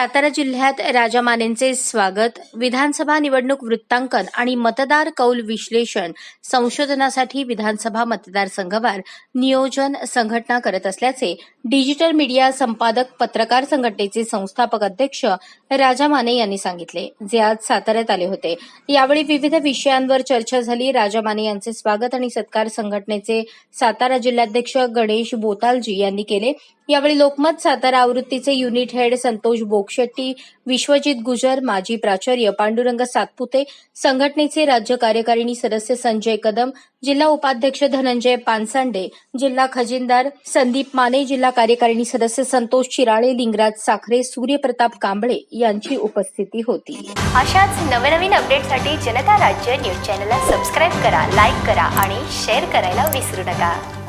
सातारा जिल्ह्यात राजा मानेंचे स्वागत. विधानसभा निवडणूक वृत्तांकन आणि मतदार कौल विश्लेषण संशोधनासाठी विधानसभा मतदारसंघवार नियोजन संघटना करत असल्याचे डिजिटल मीडिया संपादक पत्रकार संघटनेचे संस्थापक अध्यक्ष राजा माने यांनी सांगितले जे आज साताऱ्यात आले होते. यावेळी विविध विषयांवर चर्चा झाली. राजा माने यांचे स्वागत आणि सत्कार संघटनेचे सातारा जिल्हाध्यक्ष गणेश बोतालजी यांनी केले. यावेळी लोकमत सातारा आवृत्तीचे युनिट हेड संतोष बोगशेट्टी विश्वजित गुजर माजी प्राचार्य पांडुरंग सातपुते संघटनेचे राज्य कार्यकारिणी सदस्य संजय कदम जिल्हा उपाध्यक्ष धनंजय पानसांडे जिल्हा खजिनदार संदीप माने जिल्हा कार्यकारिणी सदस्य संतोष चिराळे लिंगराज साखरे सूर्यप्रताप कांबळे यांची उपस्थिती होती. अशाच नवनवीन अपडेटसाठी जनता राज्य न्यूज चॅनलला सबस्क्राईब करा लाईक करा आणि शेअर करायला विसरू नका.